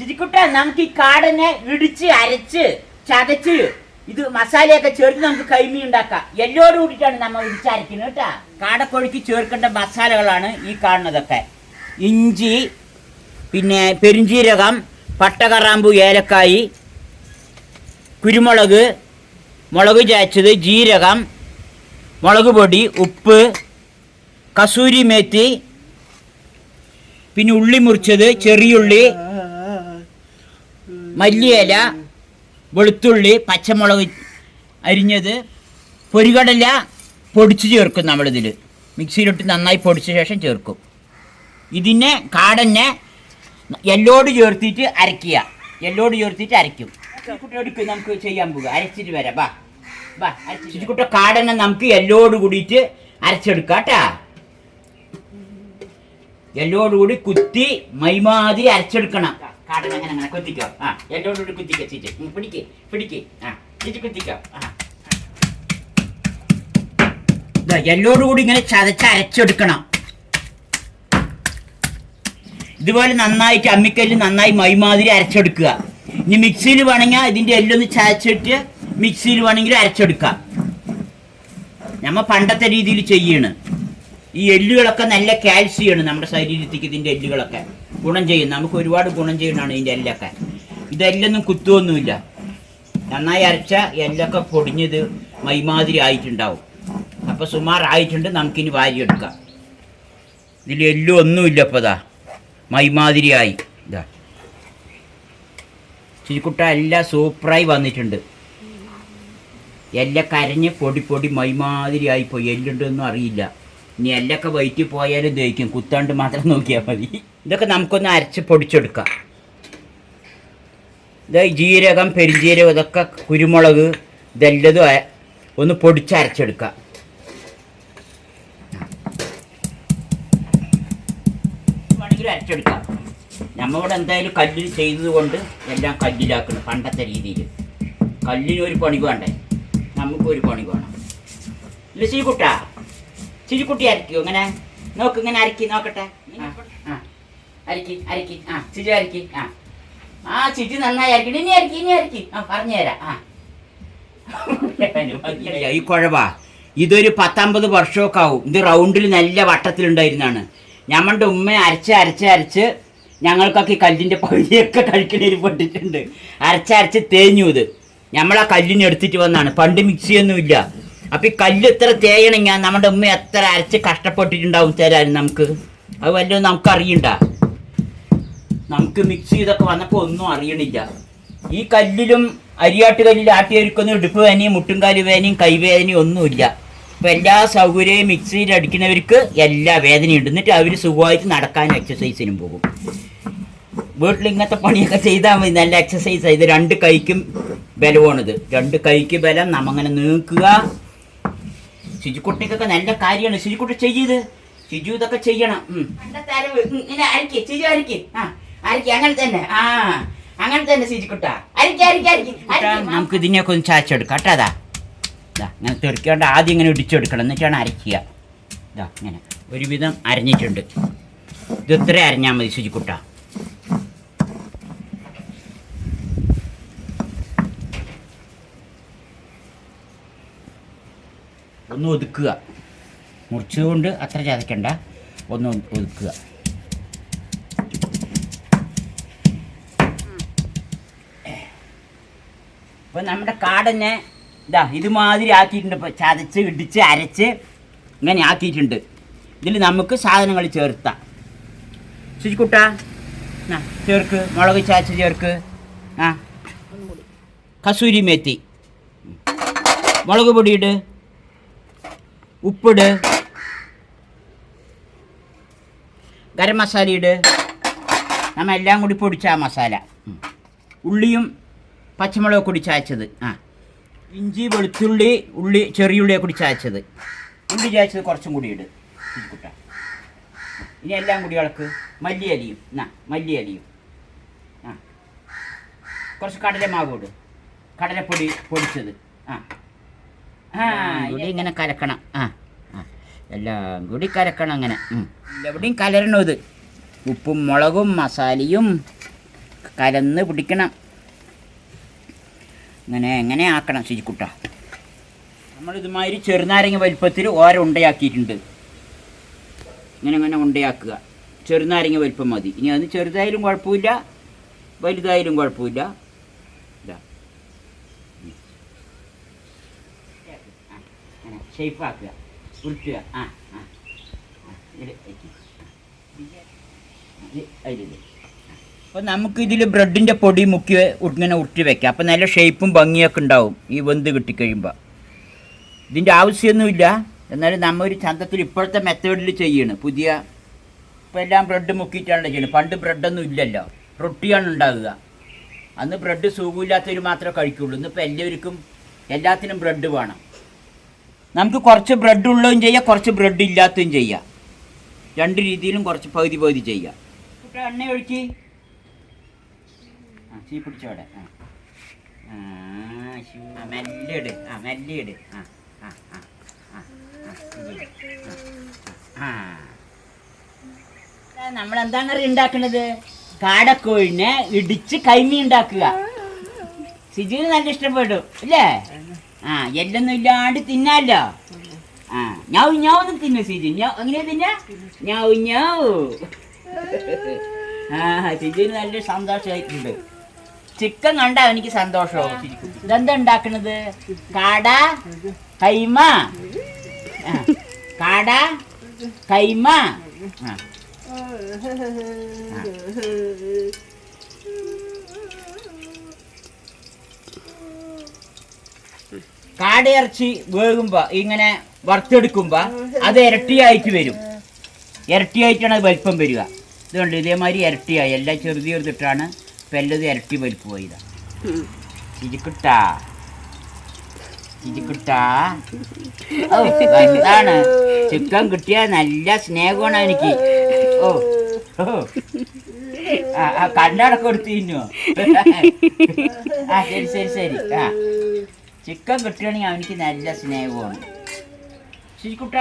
ചിരിക്കുട്ട നമുക്ക് ഈ കാടനെ ഇടിച്ച് അരച്ച് ചതച്ച് ഇത് മസാലയൊക്കെ ചേർത്ത് നമുക്ക് കൈമീൻ ഉണ്ടാക്കാം. എല്ലോട് കൂടിയിട്ടാണ് നമ്മൾ ഇടിച്ചരക്കുന്നത് കേട്ടാ. കാടക്കോഴിക്ക് ചേർക്കേണ്ട മസാലകളാണ് ഈ കാണുന്നതൊക്കെ. ഇഞ്ചി പിന്നെ പെരിഞ്ചീരകം പട്ടകറാമ്പു ഏലക്കായി കുരുമുളക് മുളക് ചായച്ചത് ജീരകം മുളക് പൊടി ഉപ്പ് കസൂരി മേത്തി പിന്നെ ഉള്ളി മുറിച്ചത് ചെറിയുള്ളി മല്ലിയില വെളുത്തുള്ളി പച്ചമുളക് അരിഞ്ഞത് പൊരികടല പൊടിച്ച് ചേർക്കും നമ്മളിതിൽ. മിക്സിയിലിട്ട് നന്നായി പൊടിച്ച ശേഷം ചേർക്കും. ഇതിനെ കാടന്നെ എല്ലോട് ചേർത്തിട്ട് അരയ്ക്കുക. എല്ലോട് ചേർത്തിട്ട് അരയ്ക്കും. കുട്ടിയോട് നമുക്ക് ചെയ്യാൻ പോകുക അരച്ചിട്ട് വരാം. ബാ ബാ അരച്ചിട്ട് കാടന്നെ നമുക്ക് എല്ലോട് കൂടിയിട്ട് അരച്ചെടുക്കാം കേട്ടാ. എല്ലോട് കൂടി കുത്തി മൈമാതിരി അരച്ചെടുക്കണം. കാടൻ അങ്ങനെ അങ്ങനെ കുത്തിക്കോ. ആ എല്ലോട് കൂടി കുത്തിക്കോ ചീച്ച്. പിടിക്കേ പിടിക്ക്. ആ ചീച്ച് കുത്തിക്കോ. ആ ദാ, കൂടി ഇങ്ങനെ ചതച്ച് അരച്ചെടുക്കണം. ഇതുപോലെ നന്നായിട്ട് അമ്മിക്കല്ല് നന്നായി മൈമാതിരി അരച്ചെടുക്കുക. ഇനി മിക്സിയിൽ വേണമെങ്കിൽ ഇതിന്റെ എല്ലൊന്ന് ചതച്ചിട്ട് മിക്സിയിൽ വേണമെങ്കിൽ അരച്ചെടുക്കാം. നമ്മ പണ്ടത്തെ രീതിയിൽ ചെയ്യാണ്. ഈ എല്ലുകളൊക്കെ നല്ല കാൽസ്യമാണ് നമ്മുടെ ശരീരത്തേക്ക് ഇതിന്റെ എല്ലുകളൊക്കെ. ഗുണം ചെയ്യും നമുക്ക് ഒരുപാട് ഗുണം ചെയ്യുന്നതാണ് ഇതിന്റെ എല്ലൊക്കെ. ഇതെല്ലൊന്നും കുത്തുവൊന്നുമില്ല. നന്നായി അരച്ച എല്ലൊക്കെ പൊടിഞ്ഞത് മൈമാതിരി ആയിട്ടുണ്ടാവും. അപ്പം സുമാറായിട്ടുണ്ട് നമുക്കിനി വാരിയെടുക്കാം. ഇതിൽ എല്ലും ഒന്നുമില്ല ഇപ്പോൾ ഇതാ മൈമാതിരിയായി. ഇതാ ചിരിക്കുട്ട എല്ലാം സൂപ്പറായി വന്നിട്ടുണ്ട്. എല്ലാം കരഞ്ഞ് പൊടി പൊടി മൈമാതിരിയായി പോയി. എല്ലുണ്ടെന്നും അറിയില്ല. ഇനി എല്ലൊക്കെ വയറ്റി പോയാലും ദഹിക്കും കുത്താണ്ട് മാത്രം നോക്കിയാൽ മതി. ഇതൊക്കെ നമുക്കൊന്ന് അരച്ച് പൊടിച്ചെടുക്കാം. ഇത് ജീരകം പെരുംജീരകം ഇതൊക്കെ കുരുമുളക് ഇതെല്ലതും ഒന്ന് പൊടിച്ച് അരച്ചെടുക്കാം. വേണമെങ്കിൽ അരച്ചെടുക്കാം. നമ്മളിവിടെ എന്തായാലും കല്ലിൽ ചെയ്തത് കൊണ്ട് എല്ലാം കല്ലിലാക്കണം പണ്ടത്തെ രീതിയിൽ കല്ലിന് ഒരു പണി വേണ്ടേ? നമുക്കൊരു പണി വേണം. ഇല്ല ശരിക്കുട്ടാ ചിരിക്കുട്ടി അരക്കോ ഇങ്ങനെ നോക്ക് ഇങ്ങനെ അരക്കി നോക്കട്ടെ. ആ. അരക്കി അരക്കി. ആ ചിജു അരക്കി. ആ. ആ ചിജു നന്നായി അരക്കി. ഇനി അരക്കി ഇനി അരക്കി. ആ പറഞ്ഞു തരാം. ആ. ഈ കുഴവാ. ഇതൊരു പത്തമ്പത് വർഷമൊക്കെ ആവും ഇത് റൗണ്ടിൽ നല്ല വട്ടത്തിലുണ്ടായിരുന്നാണ്. ഞമ്മളുടെ ഉമ്മ അരച്ച് അരച്ച് അരച്ച് ഞങ്ങൾക്കൊക്കെ ഈ കല്ലിന്റെ പകുതിയൊക്കെ കഴിക്കണേൽ പെട്ടിട്ടുണ്ട്. അരച്ചരച്ച് തേഞ്ഞു ഇത്. ഞമ്മളാ കല്ലിന് എടുത്തിട്ട് വന്നാണ്. പണ്ട് മിക്സിയൊന്നുമില്ല. അപ്പം ഈ കല്ല് ഇത്ര തേയണെങ്കിൽ നമ്മുടെ ഉമ്മ എത്ര അരച്ച് കഷ്ടപ്പെട്ടിട്ടുണ്ടാവും തരാൻ നമുക്ക്. അത് വല്ലതും നമുക്ക് അറിയണ്ട നമുക്ക് മിക്സ് ചെയ്തൊക്കെ വന്നപ്പോൾ ഒന്നും അറിയണില്ല. ഈ കല്ലിലും അരിയാട്ട് കല്ലിൽ ആട്ടിയൊരുക്കുന്ന ഇടുപ്പ് വേനയും മുട്ടുംകാൽ വേനയും കൈവേദനയും ഒന്നുമില്ല. ഇപ്പം എല്ലാ സൗകര്യവും മിക്സിയിൽ അടിക്കുന്നവർക്ക് എല്ലാ വേദനയും ഉണ്ട് എന്നിട്ട് അവർ സുഖമായിട്ട് നടക്കാൻ എക്സസൈസിനും പോകും. വീട്ടിൽ ഇങ്ങനത്തെ പണിയൊക്കെ ചെയ്താൽ മതി. നല്ല എക്സസൈസ് ഇത് രണ്ട് കൈക്കും ബലമാണിത്. രണ്ട് കൈക്ക് ബലം നമ്മങ്ങനെ നീക്കുക. ശുചിക്കുട്ടിക്കൊക്കെ നല്ല കാര്യമാണ്. ശുചിക്കുട്ടി ചെയ്യത് ശുചി ഇതൊക്കെ ചെയ്യണം. ഇങ്ങനെ അരക്കി. ശിജു അരക്കി. ആ അരക്കി. അങ്ങനെ തന്നെ. ആ അങ്ങനെ തന്നെ ശുചിക്കുട്ട അരക്കി അരക്കി അരക്കി. നമുക്ക് ഇതിനെയൊക്കെ ഒന്ന് ചാച്ചെടുക്കാം. കേട്ടോ അതാ അങ്ങനെ തെറിക്കാണ്ട് ആദ്യം ഇങ്ങനെ ഇടിച്ചെടുക്കണം. എന്നിട്ടാണ് അരയ്ക്കുക. ഇതാ ഇങ്ങനെ. ഒരുവിധം അരഞ്ഞിട്ടുണ്ട്. ഇത് ഇത്ര അരഞ്ഞാൽ മതി ശുചിക്കുട്ട ഒന്ന് ഒതുക്കുക. മുറിച്ചുകൊണ്ട് അത്ര ചതയ്ക്കണ്ട. ഒന്ന് ഒതുക്കുക. ഇപ്പം നമ്മുടെ കാടന്നെ ഇതാ ഇതുമാതിരി ആക്കിയിട്ടുണ്ട്. ഇപ്പോൾ ചതച്ച് ഇടിച്ച് അരച്ച് ഇങ്ങനെ ആക്കിയിട്ടുണ്ട്. ഇതിൽ നമുക്ക് സാധനങ്ങൾ ചേർത്താം. ശുചിക്കുട്ട ആ ചേർക്ക്. മുളക് ചാച്ച് ചേർക്ക്. ആ. കസൂരി മേത്തി. മുളക് പൊടിയിട് ഉപ്പിട്. ഗരം മസാല ഇട്. നമ്മ എല്ലാം കൂടി പൊടിച്ച ആ മസാല. ഉള്ളിയും പച്ചമുളക് കൂടി ചായച്ചത്. ആ. ഇഞ്ചി വെളുത്തുള്ളി ഉള്ളി ചെറിയുള്ളിയെ കൂടി ചായച്ചത്. ഉള്ളി ചായച്ചത്? കുറച്ചും കൂടി ഇട്. കുട്ട ഇനി എല്ലാം കൂടി ഇളക്ക്. മല്ലിയലിയും. എന്നാ മല്ലിയലിയും. ആ. കുറച്ച് കടലമാവ് ഇട്. കടലപ്പൊടി പൊടിച്ചത്. ആ. ആ ഇവിടെ ഇങ്ങനെ കലക്കണം. ആ എല്ലാം കൂടി കലക്കണം അങ്ങനെ. എവിടെയും കലരണം ഇത്. ഉപ്പും മുളകും മസാലയും കലന്ന് പിടിക്കണം. അങ്ങനെ എങ്ങനെ ആക്കണം ശരിക്കുട്ട നമ്മൾ ഇതുമാതിരി ചെറുനാരങ്ങ വലിപ്പത്തിൽ ഓര ഉണ്ടയാക്കിയിട്ടുണ്ട്. ഇങ്ങനെ ഇങ്ങനെ ഉണ്ടയാക്കുക. ചെറുനാരങ്ങ വലിപ്പം മതി. ഇനി അത് ചെറുതായാലും കുഴപ്പമില്ല വലുതായാലും കുഴപ്പമില്ല ഇതാ ഷേപ്പാക്കുക. ഉരുട്ടുക. ആ ആ അപ്പോൾ നമുക്ക് ഇതിൽ ബ്രെഡിന്റെ പൊടി മുക്കി ഇങ്ങനെ ഉരുട്ടി വെക്കാം. അപ്പോൾ നല്ല ഷേപ്പും ഭംഗിയൊക്കെ ഉണ്ടാവും ഈ വെന്ത് കിട്ടിക്കഴിയുമ്പോൾ ഇതിന്റെ ആവശ്യമൊന്നുമില്ല എന്നാലും നമ്മ ഒരു ചന്തത്തിൽ ഇപ്പോഴത്തെ മെത്തേഡിൽ ചെയ്യണം. പുതിയ ഇപ്പോൾ എല്ലാം ബ്രെഡ് മുക്കിയിട്ടാണല്ലോ ചെയ്യുന്നത്. പണ്ട് ബ്രെഡൊന്നും ഇല്ലല്ലോ. റൊട്ടിയാണ് ഉണ്ടാകുക അന്ന് ബ്രെഡ് സുഖമില്ലാത്തവർ മാത്രമേ കഴിക്കുള്ളൂ. ഇന്നിപ്പോൾ എല്ലാവർക്കും എല്ലാത്തിനും ബ്രെഡ് വേണം. നമുക്ക് കുറച്ച് ബ്രെഡ് ഉള്ളതും ചെയ്യാം കുറച്ച് ബ്രെഡ് ഇല്ലാത്തതും ചെയ്യാം. രണ്ട് രീതിയിലും കുറച്ച് പകുതി പകുതി ചെയ്യാം. കുട്ടി എണ്ണ ഒഴിച്ച് ആ ചീ പിടിച്ചോടെ ആ. മെല്ലെ ഇട്. ആ മെല്ലെ ഇട്. ആ ആ ആ, ആ നമ്മൾ എന്താണ് ഉണ്ടാക്കുന്നത് കാടക്കോഴിനെ ഇടിച്ച് കൈമി ഉണ്ടാക്കുക. സിജിന് നല്ല ഇഷ്ടപ്പെടും അല്ലേ? ആ എല്ലൊന്നും ഇല്ലാണ്ട് തിന്നാലോ ആ ഞാവ് ഞാവൊന്നും തിന്നു സിജു. ഞാ എങ്ങനെയാ തിന്ന? ഞാവ് ഞാവ് ആ സിജുവിന് നല്ല സന്തോഷമായിട്ടുണ്ട്. ചിക്കൻ കണ്ട എനിക്ക് ശരിക്കും. ഇതെന്താ ഉണ്ടാക്കണത്? കാട കൈമ. കാട കൈമ. ആ. കാടയിറച്ചി വേകുമ്പോ ഇങ്ങനെ വറുത്തെടുക്കുമ്പോ അത് ഇരട്ടിയായിട്ട് വരും. ഇരട്ടിയായിട്ടാണ് അത് വലിപ്പം വരിക. ഇതുകൊണ്ട് ഇതേമാതിരി ഇരട്ടിയായി. എല്ലാം ചെറുതി ചെറുതിട്ടാണ് പെല്ലത് ഇരട്ടി വലിപ്പ് പോയത്. ഇരിക്കട്ടാ ഇരിക്കട്ടാണ് ഓ ചിക്കൻ കിട്ടിയ നല്ല സ്നേഹമാണ് എനിക്ക്. ഓ കണ്ണടക്കം എടുത്ത് ആ ശരി ശരി ശരി. ആ. ചിക്കൻ കിട്ടുകയാണെങ്കിൽ അവനിക്ക് നല്ല സ്നേഹമാണ് ശുചിക്കുട്ട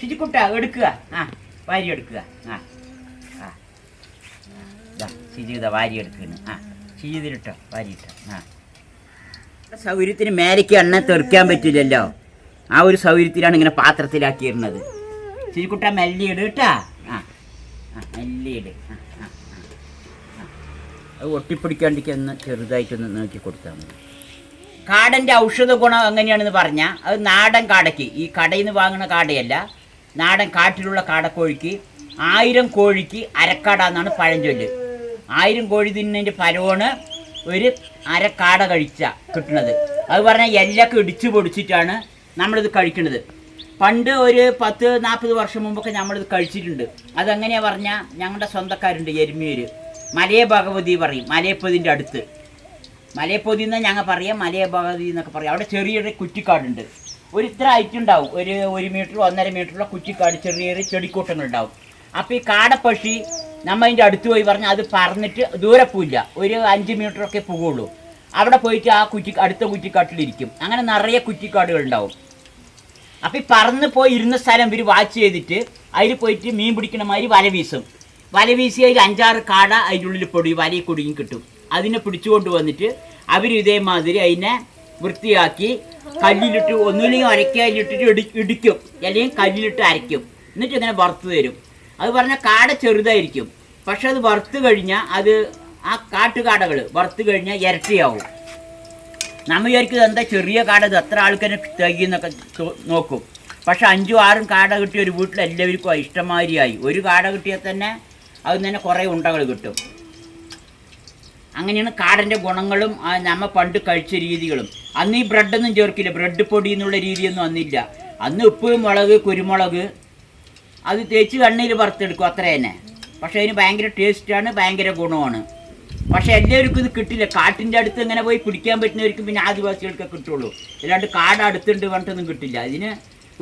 ശുചിക്കുട്ട എടുക്കുക. ആ വാരി എടുക്കുക. ആ ആ. ദാ, ശിജിത വാരി എടുക്കുന്നു. ആ ശിജിതിലിട്ടോ വാരിയിട്ടോ ആ. സൗകര്യത്തിന് മേലേക്ക് എണ്ണ തെറിക്കാൻ പറ്റില്ലല്ലോ. ആ ഒരു സൗകര്യത്തിലാണ് ഇങ്ങനെ പാത്രത്തിലാക്കിയിരുന്നത്. ശിജിക്കുട്ട മെല്ലിയിട് കേട്ടാ. ആ ആ മെല്ലി ഇട്. ആ. അത് ഒട്ടിപ്പിടിക്കാണ്ടിരിക്കുന്ന ചെറുതായിട്ടൊന്ന് നോക്കി കൊടുത്താൽ മതി. കാടന്റെ ഔഷധ ഗുണം എങ്ങനെയാണെന്ന് പറഞ്ഞാൽ അത് നാടൻ കാടയ്ക്ക്. ഈ കടയിൽ നിന്ന് വാങ്ങുന്ന കാടയല്ല നാടൻ കാട്ടിലുള്ള കാടക്കോഴിക്ക് ആയിരം കോഴിക്ക് അരക്കാട എന്നാണ് പഴഞ്ചൊല്ല് ആയിരം കോഴി തിന്നതിന്റെ പരവാണ് ഒരു അരക്കാട കഴിച്ച കിട്ടുന്നത്. അത് പറഞ്ഞാൽ എല്ലൊക്കെ ഇടിച്ചു പൊടിച്ചിട്ടാണ് നമ്മളിത് കഴിക്കുന്നത് പണ്ട് ഒരു പത്ത് നാൽപ്പത് വർഷം മുമ്പൊക്കെ നമ്മളിത് കഴിച്ചിട്ടുണ്ട്. അതെങ്ങനെയാ പറഞ്ഞാൽ ഞങ്ങളുടെ സ്വന്തക്കാരുണ്ട് എരുമിയൂർ മലയ ഭഗവതി പറയും മലയപ്പതിന്റെ അടുത്ത്. മലയപ്പൊതി എന്ന് ഞങ്ങൾ പറയാം മലയഭഗതി എന്നൊക്കെ പറയാം. അവിടെ ചെറിയൊരു കുറ്റിക്കാടുണ്ട്. ഒരു ഇത്ര ഹൈറ്റ് ഉണ്ടാവും. ഒരു ഒരു മീറ്റർ ഒന്നര മീറ്ററുള്ള കുറ്റിക്കാട് ചെറിയ ചെറിയ ചെടിക്കൂട്ടങ്ങൾ ഉണ്ടാവും അപ്പോൾ ഈ കാടപ്പക്ഷി നമ്മൾ അതിന്റെ അടുത്ത് പോയി പറഞ്ഞാൽ അത് പറന്നിട്ട് ദൂരെ പോയില്ല ഒരു അഞ്ച് മീറ്ററൊക്കെ പോകുള്ളൂ അവിടെ പോയിട്ട് ആ കുറ്റി അടുത്ത കുറ്റിക്കാട്ടിലിരിക്കും അങ്ങനെ നിറയെ കുറ്റിക്കാടുകൾ ഉണ്ടാവും അപ്പോൾ ഈ പറന്ന് പോയി ഇരുന്ന സ്ഥലം ഇവർ വാച്ച് ചെയ്തിട്ട് അതിൽ പോയിട്ട് മീൻ പിടിക്കണ മാതിരി വല വീസും വല വീശി അതിൽ അഞ്ചാറ് കാട അതിന്റെ ഉള്ളിൽ പൊടി വലയിൽ കുടുങ്ങി കിട്ടും. അതിനെ പിടിച്ചുകൊണ്ട് വന്നിട്ട് അവർ ഇതേമാതിരി അതിനെ വൃത്തിയാക്കി കല്ലിലിട്ട് ഒന്നുമില്ലെങ്കിൽ അരക്കാലിട്ടിട്ട് ഇടി ഇടിക്കും. അല്ലെങ്കിൽ കല്ലിലിട്ട് അരയ്ക്കും. എന്നിട്ട് ഇങ്ങനെ വറുത്ത് തരും. അത് പറഞ്ഞാൽ കാട ചെറുതായിരിക്കും. പക്ഷെ അത് വറുത്ത് കഴിഞ്ഞാൽ അത് ആ കാട്ടുകാടകൾ വറുത്ത് കഴിഞ്ഞാൽ ഇരട്ടിയാവും. നമ്മൾ വിചാരിക്കുന്നത് എന്താ ചെറിയ കാട ഇത് എത്ര ആൾക്കാരെ തികയെന്നൊക്കെ നോക്കും. പക്ഷെ അഞ്ചും ആറും കാട കിട്ടിയ ഒരു വീട്ടിൽ എല്ലാവർക്കും ഇഷ്ടമാതിരിയായി ഒരു കാട കിട്ടിയാൽ തന്നെ അതിൽ തന്നെ കുറേ ഉണ്ടകൾ കിട്ടും. അങ്ങനെയാണ് കാടന്റെ ഗുണങ്ങളും നമ്മ പണ്ട് കഴിച്ച രീതികളും. അന്ന് ഈ ബ്രെഡൊന്നും ചേർക്കില്ല. ബ്രെഡ് പൊടി എന്നുള്ള രീതിയൊന്നും അന്നില്ല. അന്ന് ഉപ്പ് മുളക് കുരുമുളക്. അത് തേച്ച് കണ്ണിൽ വറുത്തെടുക്കും അത്ര തന്നെ. പക്ഷേ അതിന് ഭയങ്കര ടേസ്റ്റാണ് ഭയങ്കര ഗുണമാണ്. പക്ഷേ എല്ലാവർക്കും ഇത് കിട്ടില്ല. കാട്ടിന്റെ അടുത്ത് ഇങ്ങനെ പോയി പിടിക്കാൻ പറ്റുന്നവർക്ക് പിന്നെ ആദിവാസികൾക്ക് കിട്ടുള്ളൂ. അല്ലാണ്ട് കാട് അടുത്തുണ്ട് പറഞ്ഞിട്ടൊന്നും കിട്ടില്ല. അതിന്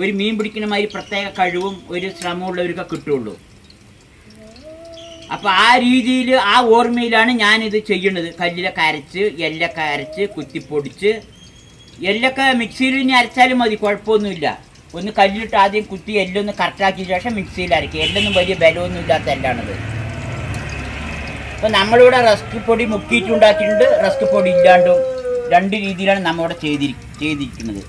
ഒരു മീൻ പിടിക്കുന്ന മാതിരി പ്രത്യേക കഴിവും ഒരു ശ്രമമുള്ളവർക്ക് കിട്ടുള്ളൂ. അപ്പോൾ ആ രീതിയിൽ ആ ഓർമ്മയിലാണ് ഞാനിത് ചെയ്യണത്. കല്ലിലൊക്കെ അരച്ച് എല്ലൊക്കെ അരച്ച് കുത്തിപ്പൊടിച്ച്. എല്ലൊക്കെ മിക്സിയിൽ ഇനി അരച്ചാലും മതി കുഴപ്പമൊന്നുമില്ല. ഒന്ന് കല്ലിട്ട് ആദ്യം കുത്തി എല്ലൊന്ന് കറക്റ്റാക്കിയ ശേഷം മിക്സിയിൽ അരയ്ക്കുക. എല്ലൊന്നും വലിയ ബലമൊന്നും ഇല്ലാത്ത എല്ലാണത്. അപ്പോൾ നമ്മളിവിടെ റസ്ക് പൊടി മുക്കിയിട്ടുണ്ടാക്കിയിട്ടുണ്ട് റസ്ക് പൊടി ഇല്ലാണ്ടും രണ്ട് രീതിയിലാണ് നമ്മളിവിടെ ചെയ്തിരി ചെയ്തിരിക്കുന്നത്.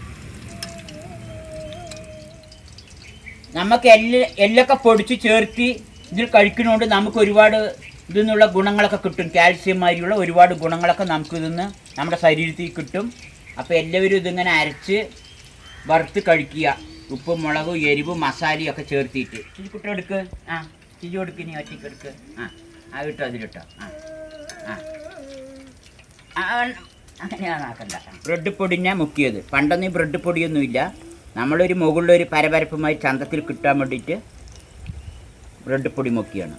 നമുക്ക് എല്ല് എല്ലൊക്കെ പൊടിച്ച് ചേർത്തി ഇതിൽ കഴിക്കുന്നതുകൊണ്ട് നമുക്ക് ഒരുപാട് ഇതിൽ നിന്നുള്ള ഗുണങ്ങളൊക്കെ കിട്ടും. കാൽസ്യം മാതിരിയുള്ള ഒരുപാട് ഗുണങ്ങളൊക്കെ നമുക്ക് ഇതിന്ന് നമ്മുടെ ശരീരത്തിൽ കിട്ടും. അപ്പോൾ എല്ലാവരും ഇതിങ്ങനെ അരച്ച് വറുത്ത് കഴിക്കുക. ഉപ്പ് മുളക് എരിവ് മസാലയും ഒക്കെ ചേർത്തിട്ട്. ചിരി കുട്ടി എടുക്ക്. ആ. ചിരി കൊടുക്ക് നീ ഒറ്റയ്ക്ക് എടുക്ക്. ആ. ആ കിട്ടോ അതിലിട്ടോ. ആ. ആ. അങ്ങനെയാണ് ആക്കണ്ട. ബ്രെഡ് പൊടിഞ്ഞാൽ മുക്കിയത്. പണ്ടൊന്നും ബ്രെഡ് പൊടിയൊന്നുമില്ല. നമ്മളൊരു മുകളിലൊരു പരപരപ്പുമായി ചന്തത്തിൽ കിട്ടാൻ വേണ്ടിയിട്ട് ബ്രെഡ് പൊടി മുക്കിയാണ്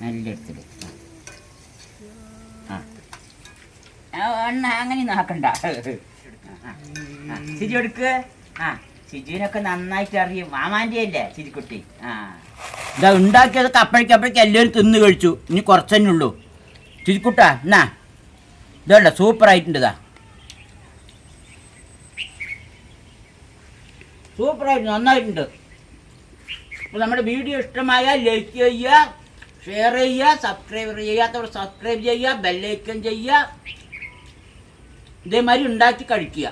നല്ല എടുത്തിട്ട് ആ. അങ്ങനെ നോക്കണ്ട ചിരി എടുക്ക്. ആ ചിജിനൊക്കെ നന്നായിട്ട് അറിയും. മാമാന്റെ അല്ലേ ചിരിക്കുട്ടി ആ. ഇതാ ഉണ്ടാക്കിയതൊക്കെ അപ്പോഴേക്കപ്പോഴേക്ക് എല്ലാവരും തിന്ന് കഴിച്ചു. ഇനി കുറച്ചു തന്നെ ഉള്ളൂ. ചിരിക്കുട്ടാ എന്നാ? ഇതല്ല സൂപ്പർ ആയിട്ടുണ്ട് ഇതാ. സൂപ്പർ ആയിട്ട് നന്നായിട്ടുണ്ട്. അപ്പോൾ നമ്മുടെ വീഡിയോ ഇഷ്ടമായ ലൈക്ക് ചെയ്യുക ഷെയർ ചെയ്യുക സബ്സ്ക്രൈബ് ചെയ്യാത്തവർ സബ്സ്ക്രൈബ് ചെയ്യുക ബെല്ലൈക്കൺ ചെയ്യുക. ഇതേമാതിരി ഉണ്ടാക്കി കഴിക്കുക.